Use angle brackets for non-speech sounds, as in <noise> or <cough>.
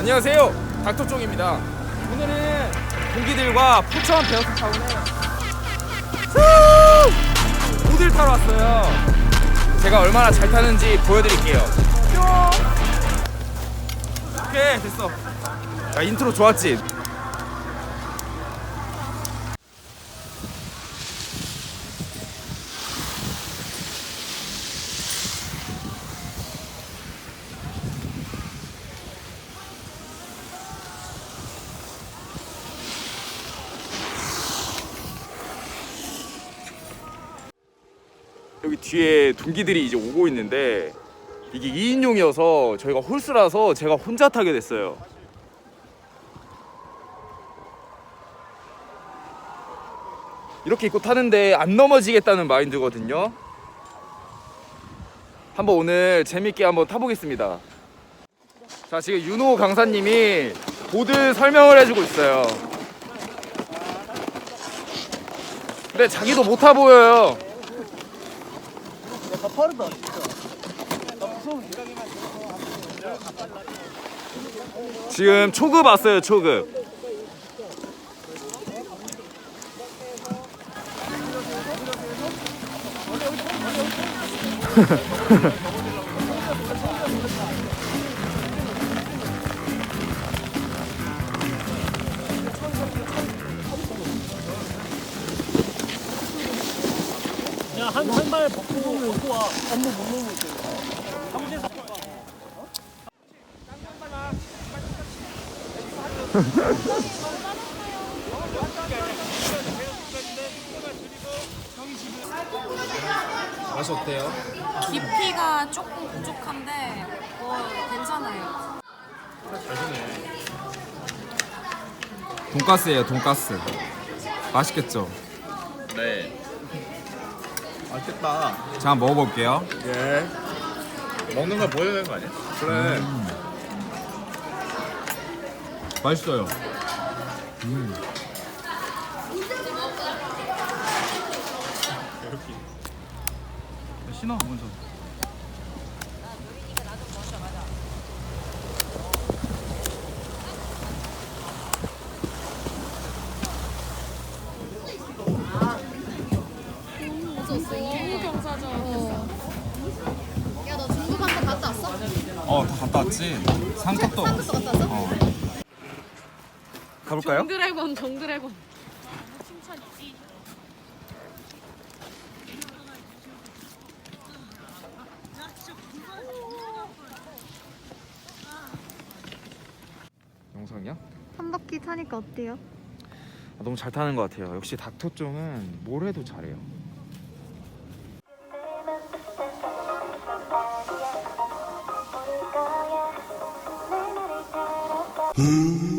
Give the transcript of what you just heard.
안녕하세요 닥터종입니다 오늘은 동기들과 포천 베어스 타운에 후! 보드를 타러 왔어요 제가 얼마나 잘 타는지 보여드릴게요 뿅! 오케이 됐어 야 인트로 좋았지? 여기 뒤에 동기들이 이제 오고 있는데 이게 2인용이어서 저희가 홀수라서 제가 혼자 타게 됐어요. 이렇게 입고 타는데 안 넘어지겠다는 마인드거든요. 한번 오늘 재밌게 한번 타보겠습니다. 자, 지금 윤호 강사님이 보드 설명을 해주고 있어요. 근데 자기도 못 타 보여요. 다 빠르다 진짜 나 무서운데 지금 초급 왔어요 초급 <laughs> 야한 발 벗고 벗고 와 업무 못 넘을 때 사무실에서 맛이 어때요? 깊이가 조금 부족한데 뭐 괜찮아요. 돈가스예요 돈가스 맛있겠죠? 네. 맛있겠다. 자 먹어볼게요. 예. 먹는 걸 보여야 되는 거 아니야? 그래. 맛있어요. 신어 먼저 야, 너 중국 한번 갔다 왔어? 어 다 갔다 왔지 상급도 한국도 갔다 왔어? 어. 가볼까요? 정드래곤, 정드래곤. 영상이야? 한 바퀴 타니까 어때요? 아, 너무 잘 타는 것 같아요 역시 닥터종은 뭘 해도 잘해요 Mm-hmm.